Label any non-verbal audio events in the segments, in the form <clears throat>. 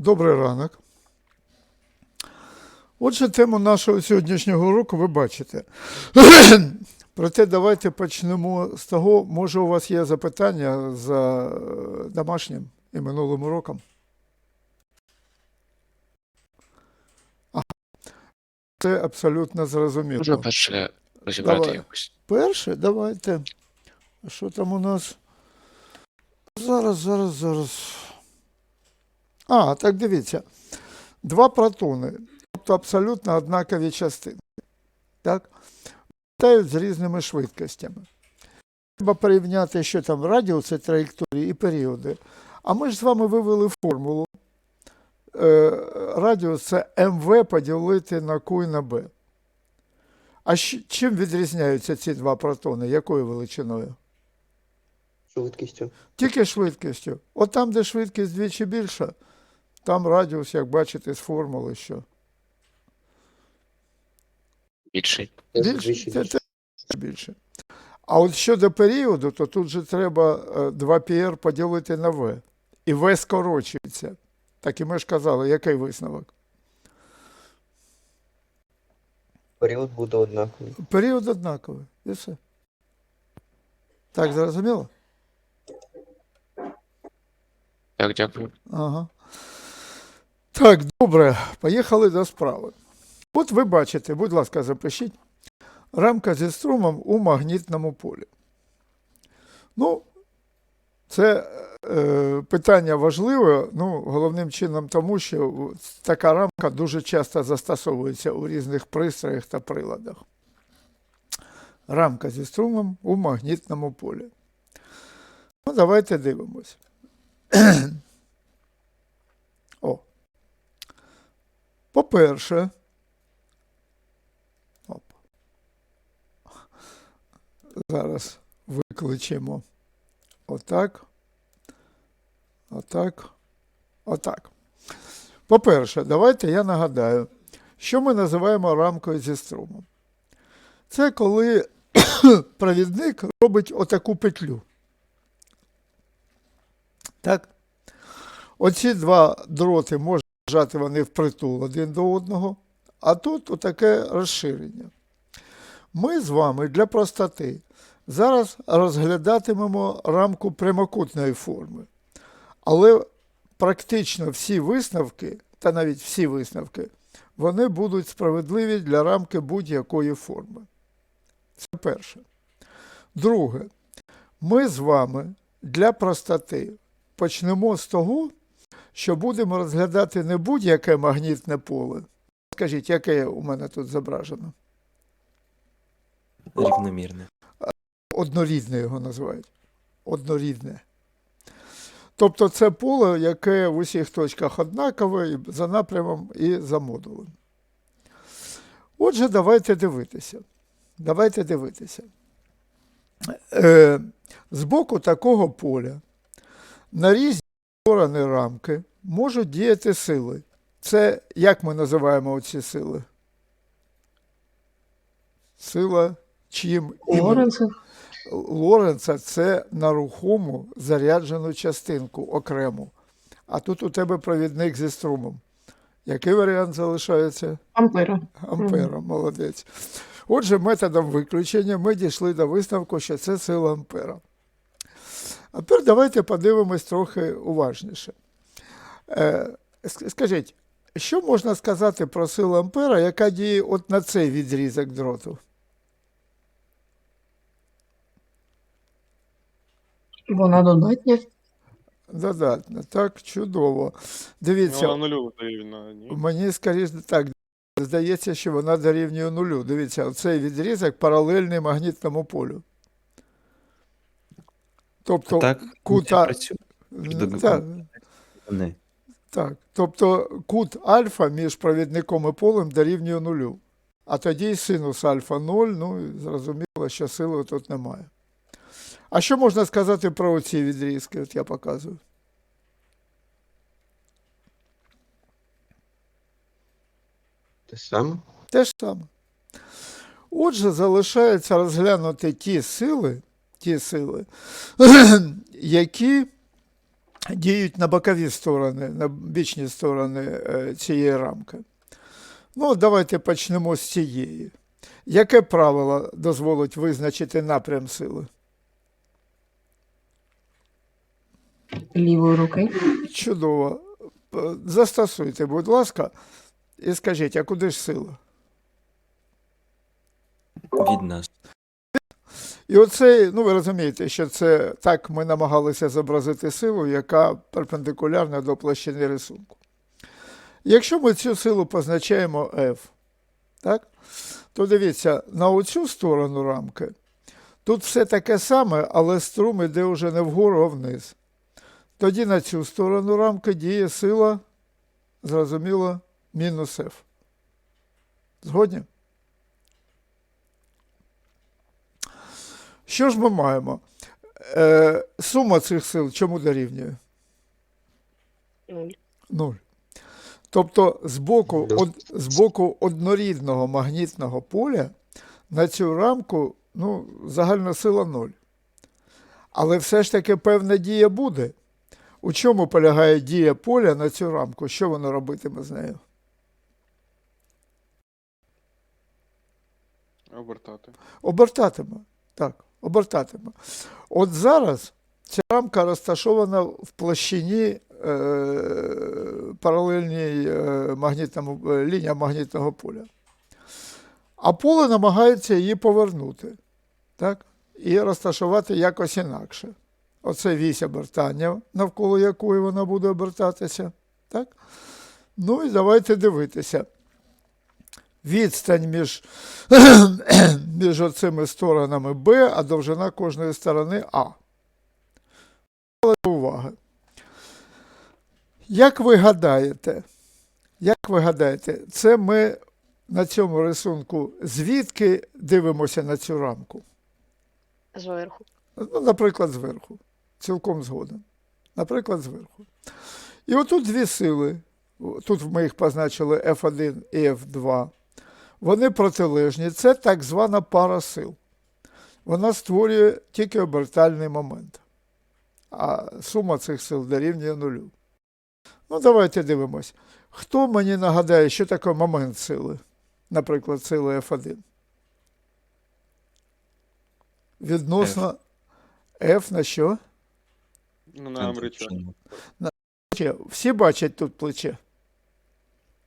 Добрий ранок. Отже, тему нашого сьогоднішнього уроку ви бачите. <clears throat> Проте давайте почнемо з того, може у вас є запитання за домашнім і минулим уроком. Ага. Це абсолютно зрозуміло. Можна перше розібрати Давай. якось. Перше, давайте. Що там у нас? Зараз, зараз, зараз. А, так дивіться. Два протони, тобто абсолютно однакові частини. Так? Літають з різними швидкостями. Треба порівняти, що там радіуси траєкторії і періоди. А ми ж з вами вивели формулу. Е, радіус це МВ поділити на Q і на Б. А чим відрізняються ці два протони? Якою величиною? швидкістю. Тільки швидкістю. От там, де швидкість двічі більша, там радіус, як бачите, з формули, що Більший. Більше, це, більше. це більше. А от щодо періоду, то тут же треба 2πr поділити на v. І v скорочується. Так і ми ж казали, який висновок? Період буде однаковий. Період однаковий. І все. Так, зрозуміло? Так, дякую. Ага. Так, добре, поїхали до справи. От ви бачите, будь ласка, запишіть рамка зі струмом у магнітному полі. Ну, це е, питання важливе, ну, головним чином тому, що така рамка дуже часто застосовується у різних пристроях та приладах. Рамка зі струмом у магнітному полі. Ну, давайте дивимось. По-перше, оп. зараз викличемо отак. Отак. Отак. По-перше, давайте я нагадаю, що ми називаємо рамкою зі струмом. Це коли <coughs> провідник робить отаку петлю. Так? Оці два дроти можуть лежати вони впритул один до одного, а тут отаке розширення. Ми з вами для простоти зараз розглядатимемо рамку прямокутної форми. Але практично всі висновки, та навіть всі висновки, вони будуть справедливі для рамки будь-якої форми. Це перше. Друге, ми з вами для простоти почнемо з того, що будемо розглядати не будь-яке магнітне поле. Скажіть, яке у мене тут зображено? Рівномірне. Однорідне його називають. Однорідне. Тобто це поле, яке в усіх точках однакове і за напрямом і за модулем. Отже, давайте дивитися. Давайте дивитися. Е, з боку такого поля на різні сторони рамки можуть діяти сили. Це як ми називаємо ці сили? Сила чим? Лоренцев. Лоренца це на рухому заряджену частинку окрему. А тут у тебе провідник зі струмом. Який варіант залишається? Ампера. Ампера, молодець. Отже, методом виключення ми дійшли до висновку, що це сила ампера. А тепер давайте подивимось трохи уважніше. Е, скажіть, що можна сказати про силу ампера, яка діє от на цей відрізок дроту? Вона додатня. Додатно, так, чудово. Дивіться, Вона нулю дорівнює, мені скоріше так здається, що вона дорівнює нулю. Дивіться, оцей відрізок паралельний магнітному полю. Тобто, так, кута- не працює. так, тобто кут альфа між провідником і полем дорівнює нулю. А тоді синус альфа 0, ну і зрозуміло, що сили тут немає. А що можна сказати про оці відрізки? От я показую. Те саме. Те ж саме. Отже, залишається розглянути ті сили, ті сили, <clears throat> які діють на бокові сторони, на бічні сторони е, цієї рамки. Ну, давайте почнемо з цієї. Яке правило дозволить визначити напрям сили? Лівої руки. Чудово. Е, Застосуйте, будь ласка, і скажіть, а куди ж сила? від нас. І оце, ну ви розумієте, що це так ми намагалися зобразити силу, яка перпендикулярна до площини рисунку. Якщо ми цю силу позначаємо F, так, то дивіться, на оцю сторону рамки тут все таке саме, але струм іде вже не вгору, а вниз. Тоді на цю сторону рамки діє сила, зрозуміло, мінус F. Згодні? Що ж ми маємо? Е, сума цих сил чому дорівнює? Нуль. Нуль. Тобто з боку, од, з боку однорідного магнітного поля на цю рамку ну, загальна сила нуль. Але все ж таки певна дія буде. У чому полягає дія поля на цю рамку? Що воно робитиме з нею? Обертати. Обертатиме. Так, обертатиме. От зараз ця рамка розташована в площині е, паралельній е, магнітному, е, лініям магнітного поля. А поле намагається її повернути. Так? І розташувати якось інакше. Оце вісь обертання, навколо якої вона буде обертатися. Так? Ну і давайте дивитися. Відстань між між оцими сторонами Б, а довжина кожної сторони А. Але уваги. Як ви гадаєте, як ви гадаєте, це ми на цьому рисунку звідки дивимося на цю рамку? Зверху. Ну, наприклад, зверху. Цілком згоден. Наприклад, зверху. І отут дві сили. Тут ми їх позначили F1 і F2. Вони протилежні. Це так звана пара сил. Вона створює тільки обертальний момент. А сума цих сил дорівнює нулю. Ну, давайте дивимось. Хто мені нагадає, що таке момент сили? Наприклад, сили F1. Відносно F на що? Ну, на амрича. Плече. Всі бачать тут плече.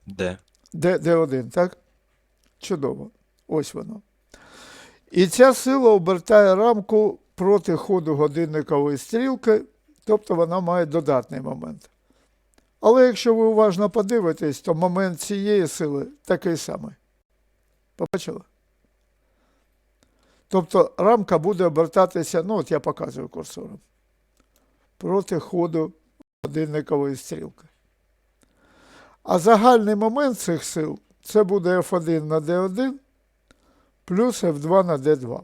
Де? Д, Д1, так? Чудово. Ось воно. І ця сила обертає рамку проти ходу годинникової стрілки, тобто вона має додатний момент. Але якщо ви уважно подивитесь, то момент цієї сили такий самий. Побачили? Тобто рамка буде обертатися, ну от я показую курсором, проти ходу годинникової стрілки. А загальний момент цих сил це буде F1 на D1 плюс F2 на D2.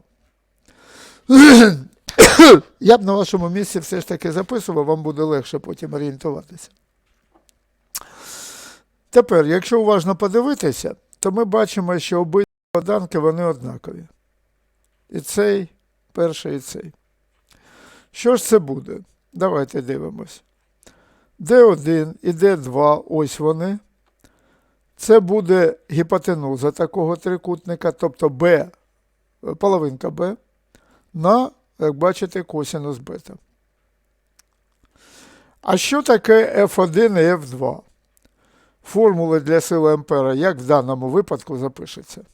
<coughs> Я б на вашому місці все ж таки записував, вам буде легше потім орієнтуватися. Тепер, якщо уважно подивитися, то ми бачимо, що обидві доданки вони однакові. І цей, перший, і цей. Що ж це буде? Давайте дивимось. D1 і D2, ось вони. Це буде гіпотенуза такого трикутника, тобто B, половинка B, на, як бачите, косинус бета. А що таке F1 і F2? Формули для сили ампера, як в даному випадку запишеться?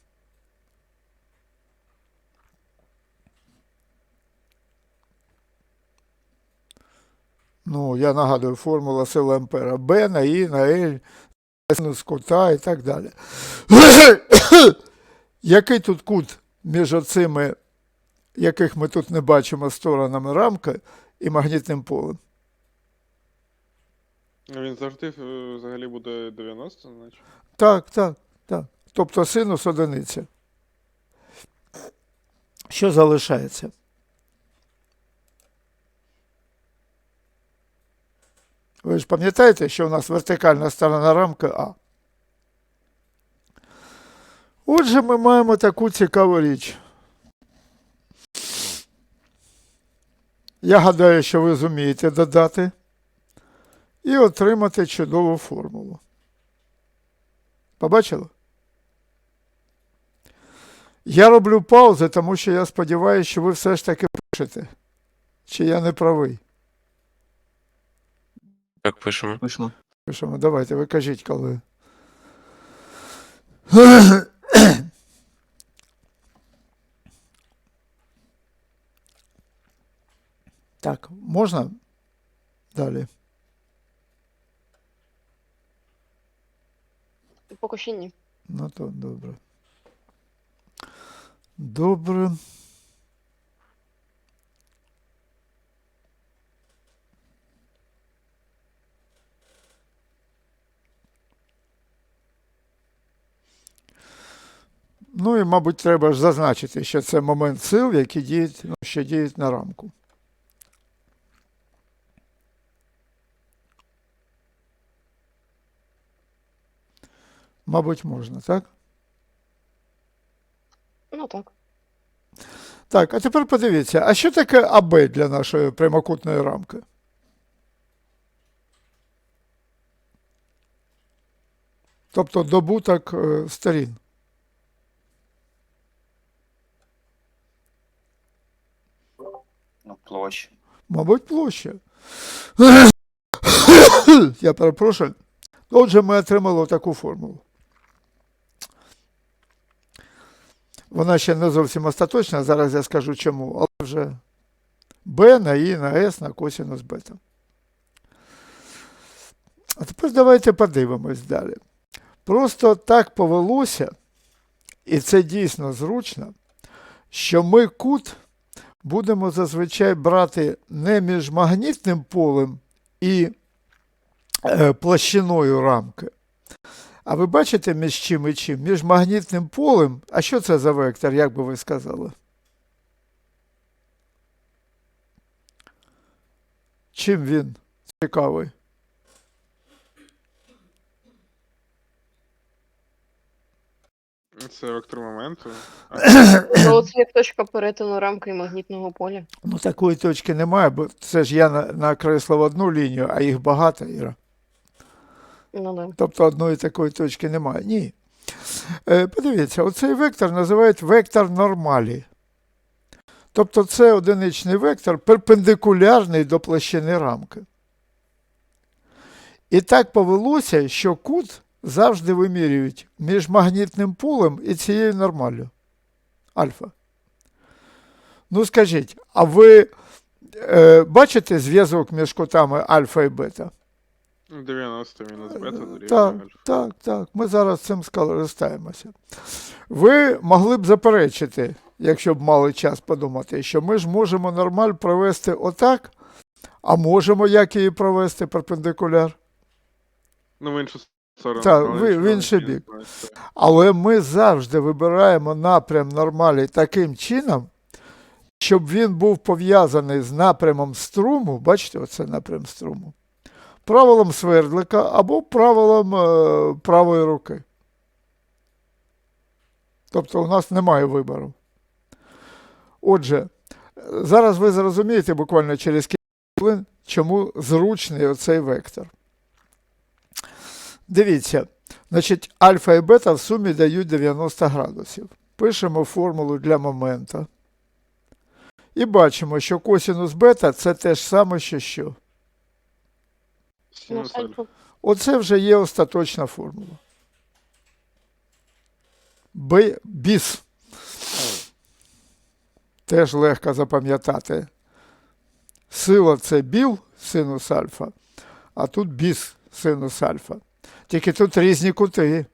Ну, я нагадую, формула сили ампера B на I на L, синус кута і так далі. <coughs> Який тут кут між оцими, яких ми тут не бачимо сторонами рамки і магнітним полем? Він завжди е, взагалі буде 90, значить. Так, так, так. Тобто синус одиниця. Що залишається? Ви ж пам'ятаєте, що у нас вертикальна сторона рамки А. Отже, ми маємо таку цікаву річ. Я гадаю, що ви зумієте додати і отримати чудову формулу. Побачили? Я роблю паузи, тому що я сподіваюся, що ви все ж таки пишете. Чи я не правий? Так, пишемо. Пишемо. Пишемо, давайте, ви кажіть, коли. Так, можна? Далі. Поки що ні. Ну то добре. Добре. Ну і, мабуть, треба ж зазначити, що це момент сил, які діють, ну, що діють на рамку. Мабуть, можна, так? Ну так. Так, а тепер подивіться, а що таке АБ для нашої прямокутної рамки? Тобто добуток е, сторін. Ну, площа. Мабуть, площа. <coughs> Я перепрошую. Отже, ми отримали таку формулу. Вона ще не зовсім остаточна, зараз я скажу чому, але вже b на і на s на косінус бета. А тепер давайте подивимось далі. Просто так повелося, і це дійсно зручно, що ми кут будемо зазвичай брати не між магнітним полем і е, площиною рамки. А ви бачите між чим і чим? Між магнітним полем. А що це за вектор, як би ви сказали? Чим він цікавий? Це вектор моменту. <coughs> Ну, це як точка перетину рамки і магнітного поля. Ну, такої точки немає, бо це ж я накреслив одну лінію, а їх багато, Іра. Ну да. Тобто одної такої точки немає. Ні. Е, подивіться, оцей вектор називають вектор нормалі. Тобто це одиничний вектор, перпендикулярний до площини рамки. І так повелося, що кут завжди вимірюють між магнітним полем і цією нормаллю. Альфа. Ну скажіть, а ви е, бачите зв'язок між кутами альфа і бета? 90 мінус бета дорівнює Так, альфа. так, так. Ми зараз цим скористаємося. Ви могли б заперечити, якщо б мали час подумати, що ми ж можемо нормаль провести отак, а можемо як її провести перпендикуляр. Ну, в іншу Так, ви- в інший бік. Але ми завжди вибираємо напрям нормалі таким чином, щоб він був пов'язаний з напрямом струму. Бачите, оце напрям струму. Правилом свердлика або правилом е, правої руки. Тобто у нас немає вибору. Отже, зараз ви зрозумієте буквально через кілька хвилин, чому зручний оцей вектор. Дивіться, значить, альфа і бета в сумі дають 90 градусів. Пишемо формулу для момента. І бачимо, що косінус бета це те ж саме, що що. Ну, Синус альфа. альфа. Оце вже є остаточна формула. Б, біс. Теж легко запам'ятати. Сила це біл, синус альфа, а тут біс, синус альфа. Тільки тут різні кути.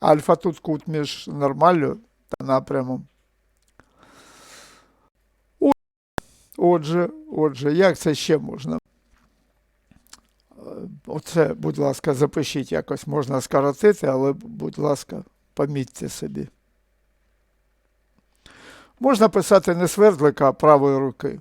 Альфа тут кут між нормаллю та напрямом. Отже, отже, як це ще можна? Е, Оце, будь ласка, запишіть якось, можна скоротити, але, будь ласка, помітьте собі. Можна писати не свердлика, а правої руки.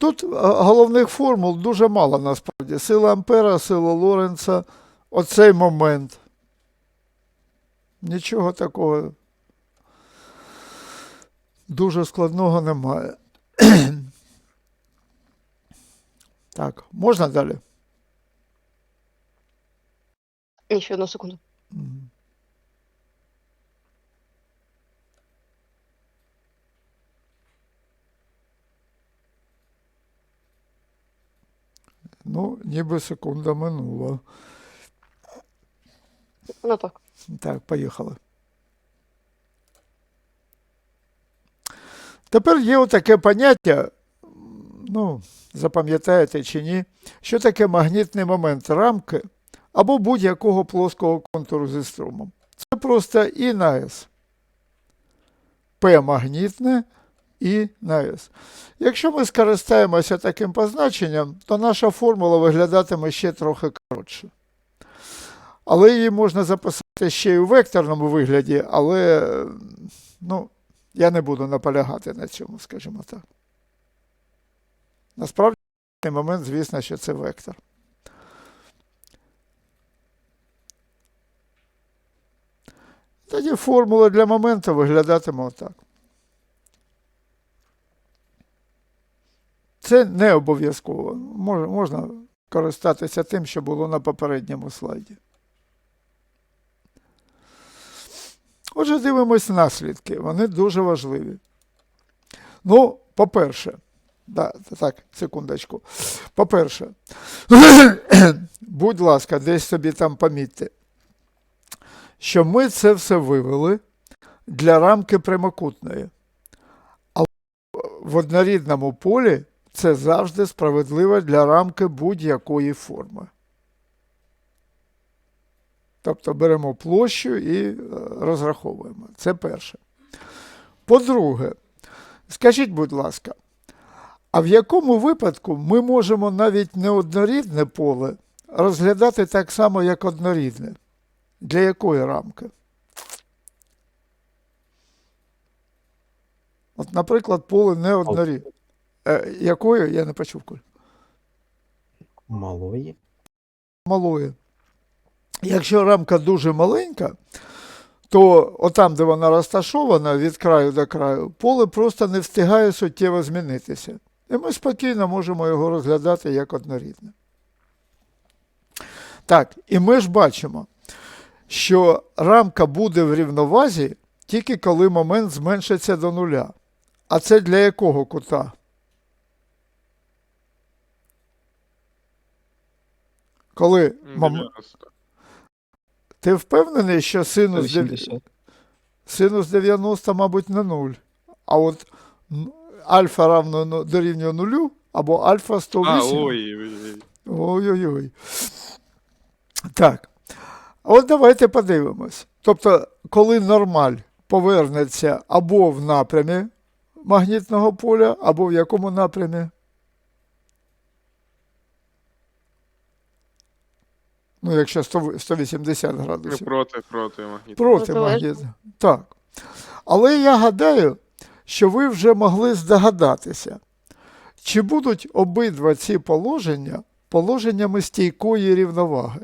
Тут е, головних формул дуже мало насправді. Сила Ампера, сила Лоренца, оцей момент. Нічого такого дуже складного немає. <clears throat> так, можна далі? Ще одну секунду. Мгм. Ну, ніби секунда минула. Ну так. Так, поїхали. Тепер є отаке поняття, ну, запам'ятаєте чи ні, що таке магнітний момент рамки або будь-якого плоского контуру зі струмом. Це просто І на С. П магнітне І на. Якщо ми скористаємося таким позначенням, то наша формула виглядатиме ще трохи коротше. Але її можна записати ще й у векторному вигляді, але ну, я не буду наполягати на цьому, скажімо так. Насправді, в цей момент, звісно, що це вектор. Тоді формула для моменту виглядатиме отак. Це не обов'язково. Мож- Можна користатися тим, що було на попередньому слайді. Отже, дивимось наслідки. Вони дуже важливі. Ну, по-перше, да, так, секундочку. По-перше, <coughs> будь ласка, десь собі там помітьте, що ми це все вивели для рамки прямокутної. А в однорідному полі це завжди справедливо для рамки будь-якої форми. Тобто беремо площу і е, розраховуємо. Це перше. По-друге, скажіть, будь ласка, а в якому випадку ми можемо навіть неоднорідне поле розглядати так само, як однорідне? Для якої рамки? От, наприклад, поле неоднорідне. Е, якої? Я не почув. Коль. Малої. малої. Якщо рамка дуже маленька, то отам, де вона розташована від краю до краю, поле просто не встигає суттєво змінитися. І ми спокійно можемо його розглядати як однорідне. Так, і ми ж бачимо, що рамка буде в рівновазі тільки коли момент зменшиться до нуля. А це для якого кута? Коли. 90. Ти впевнений, що синус, дев- 180. синус 90, мабуть, не 0. А от н- альфа равно ну- дорівнює нулю, або альфа А, 108. ой, ой, ой. Ой-ой-ой. Так. От давайте подивимось. Тобто, коли нормаль повернеться або в напрямі магнітного поля, або в якому напрямі? Ну, якщо 100 180 градусів. проти, проти магніт. Проти магніту. Так. Але я гадаю, що ви вже могли здогадатися, чи будуть обидва ці положення положеннями стійкої рівноваги.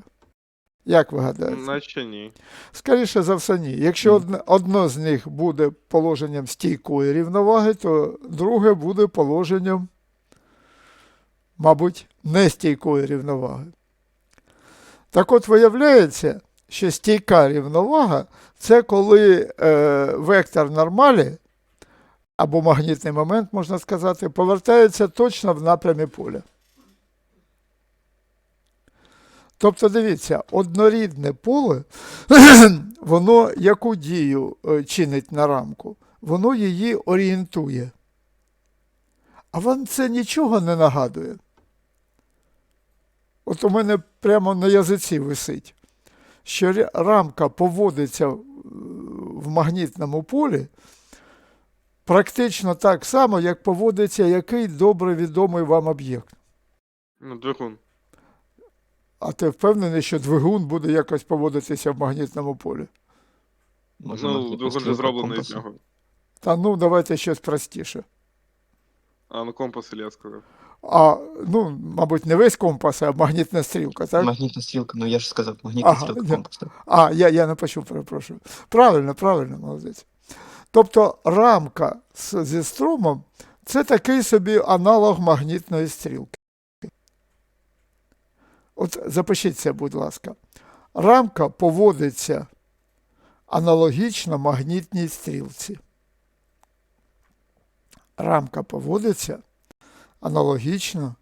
Як ви гадаєте? Наче ні. Скоріше за все, ні. Якщо одне, одно з них буде положенням стійкої рівноваги, то друге буде положенням, мабуть, нестійкої рівноваги. Так от виявляється, що стійка рівновага це коли е, вектор нормалі, або магнітний момент, можна сказати, повертається точно в напрямі поля. Тобто, дивіться, однорідне поле, <clears throat> воно яку дію е, чинить на рамку? Воно її орієнтує. А вам це нічого не нагадує? От у мене прямо на язиці висить, що рамка поводиться в- магнітному полі практично так само, як поводиться який добре відомий вам об'єкт. Ну, двигун. А ти впевнений, що двигун буде якось поводитися в магнітному полі? Ну, двигун не зроблений з нього. Та ну, давайте щось простіше. А, ну компас я сказав. А, ну, мабуть, не весь компас, а магнітна стрілка, так? Магнітна стрілка, ну я ж сказав, магнітна Ага, стрілка компас. так. А, я, я не почув, перепрошую. Правильно, правильно, молодець. Тобто рамка з, зі струмом це такий собі аналог магнітної стрілки. От запишіть це, будь ласка. Рамка поводиться аналогічно магнітній стрілці. Рамка поводиться аналогічно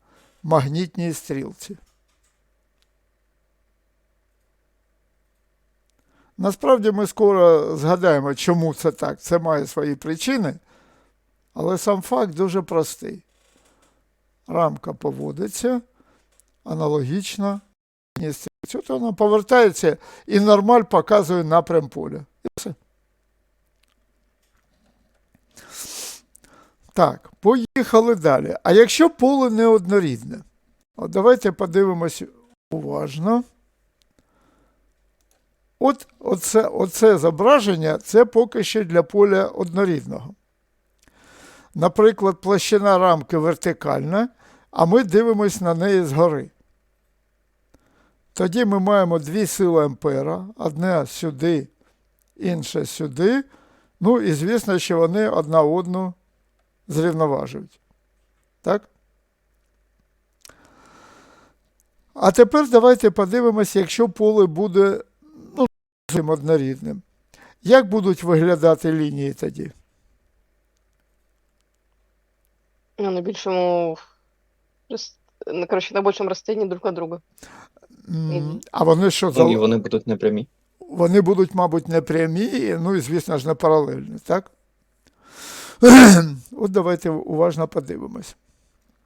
магнітній стрілці. Насправді ми скоро згадаємо, чому це так. Це має свої причини, але сам факт дуже простий. Рамка поводиться аналогічно. магнітній стрілці. От вона повертається і нормаль показує напрям поля. І все. Так, поїхали далі. А якщо поле неоднорідне? От давайте подивимось уважно. От оце, оце зображення це поки що для поля однорідного. Наприклад, площина рамки вертикальна, а ми дивимося на неї згори. Тоді ми маємо дві сили ампера, одна сюди, інша сюди. Ну і звісно, що вони одна одну зрівноважують. Так? А тепер давайте подивимося, якщо поле буде ну, зовсім однорідним. Як будуть виглядати лінії тоді? Ну, на більшому. рос- ну, Коротше, на більшому розстоянні друг від друга. А вони що і вони будуть непрямі. Вони будуть, мабуть, не прямі, ну і, звісно ж, не паралельні, так? От давайте уважно подивимось.